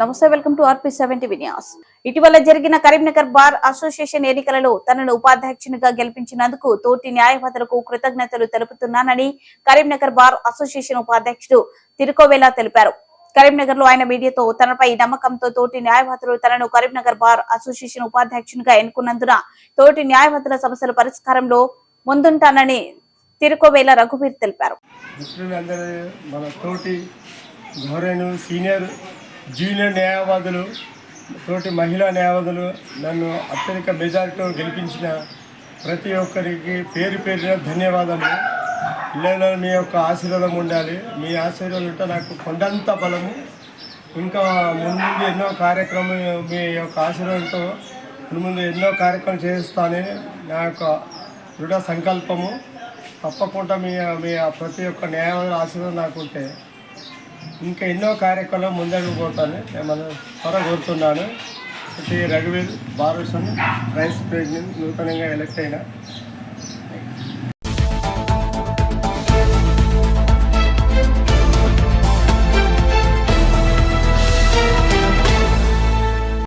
నమస్తే welcome to RP seventy Vinyas ఇటీవల జరిగిన కరీంనగర్ బార్ అసోసియేషన్ ఎన్నికలలో తనను ఉపాధ్యక్షునిగా గెలిపించినందుకు తోటి న్యాయవాదులకు కృతజ్ఞతలు తెలుపుతున్నానని కరీంనగర్ బార్ అసోసియేషన్ ఉపాధ్యక్షుడు తిరుకోవేలా తెలిపారు. కరీంనగర్లో ఆయన మీడియాతో తనపై నమ్మకంతో తోటి న్యాయవాదులు తనను కరీంనగర్ బార్ అసోసియేషన్ ఉపాధ్యక్షునిగా ఎన్నుకున్నందున తోటి న్యాయవాదుల సమస్యల పరిష్కారంలో ముందుంటానని తిరుకోవేల రఘువీర్ తెలిపారు. మిత్రులందరూ మన తోటి గౌరవనీయులు సీనియర్ జూనియర్ న్యాయవాదులు తోటి మహిళా న్యాయవాదులు నన్ను అత్యధిక మెజారిటీతో గెలిపించిన ప్రతి ఒక్కరికి పేరు పేరున ధన్యవాదాలు. ఇళ్ళలో మీ యొక్క ఆశీర్వాదం ఉండాలి. మీ ఆశీర్వాదం ఉంటే నాకు కొండంత బలము. ఇంకా ముందు ఎన్నో కార్యక్రమం మీ యొక్క ఆశీర్వాదంతో ముందు ఎన్నో కార్యక్రమం చేస్తానని నా యొక్క దృఢ సంకల్పము. తప్పకుండా మీ మీ ప్రతి ఒక్క న్యాయవాద ఆశీర్వాదం నాకు ఉంటే ఇంకా ఎన్నో కార్యక్రమాలు ముందడుగు పోతాను. మిమ్మల్ని త్వర కోరుతున్నాను. శ్రీ రఘువీర్ బాలకృష్ణ రైస్ ప్రెసిడెంట్ నూతనంగా ఎలక్ట్ అయిన